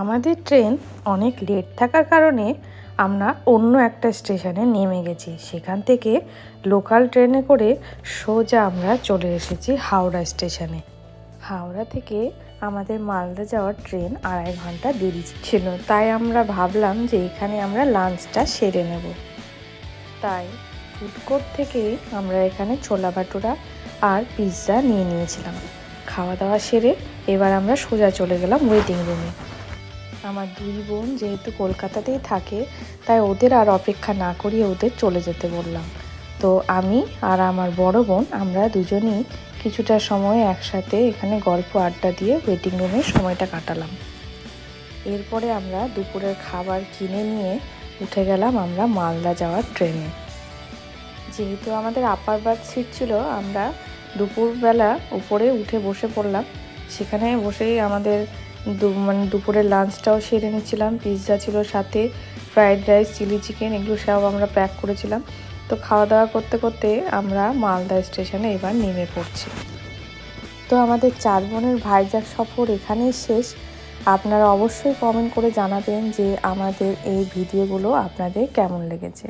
আমাদের ট্রেন অনেক লেট থাকার কারণে আমরা অন্য একটা স্টেশনে নেমে গেছি। সেখান থেকে লোকাল ট্রেনে করে সোজা আমরা চলে এসেছি হাওড়া স্টেশনে। হাওড়া থেকে আমাদের মালদা যাওয়ার ট্রেন আড়াই ঘণ্টা দেরি ছিল। তাই আমরা ভাবলাম যে এখানে আমরা লাঞ্চটা সেরে নেব। তাই ফুড কোর্ট থেকে আমরা এখানে ছোলা ভাটুরা আর পিৎজা নিয়ে নিয়েছিলাম। খাওয়া দাওয়া সেরে এবার আমরা সোজা চলে গেলাম ওয়েটিং রুমে আমার দুই বোন যেহেতু কলকাতাতেই থাকে, তাই ওদের আর অপেক্ষা না করিয়ে ওদের চলে যেতে বললাম। তো আমি আর আমার বড় বোন আমরা দুজনেই কিছুটা সময় একসাথে এখানে গল্প আড্ডা দিয়ে ওয়েটিং রুমে সময়টা কাটালাম। এরপরে আমরা দুপুরের খাবার কিনে নিয়ে উঠে গেলাম আমরা মালদা যাওয়ার ট্রেনে যেহেতু আমাদের আপার বার্থ সিট ছিল, আমরা দুপুরবেলা উপরে উঠে বসে পড়লাম। সেখানে বসেই আমাদের দু মানে দুপুরের লাঞ্চটাও সেরে নিচ্ছিলাম পিৎজা ছিল সাথে ফ্রাইড রাইস চিলি চিকেন এগুলো সব আমরা প্যাক করেছিলাম। তো খাওয়া দাওয়া করতে করতে আমরা মালদা স্টেশনে এবার নেমে পড়ছি। তো আমাদের চার বোনের ভাইজাগ সফর এখানেই শেষ। আপনারা অবশ্যই কমেন্ট করে জানাবেন যে আমাদের এই ভিডিওগুলো আপনাদের কেমন লেগেছে।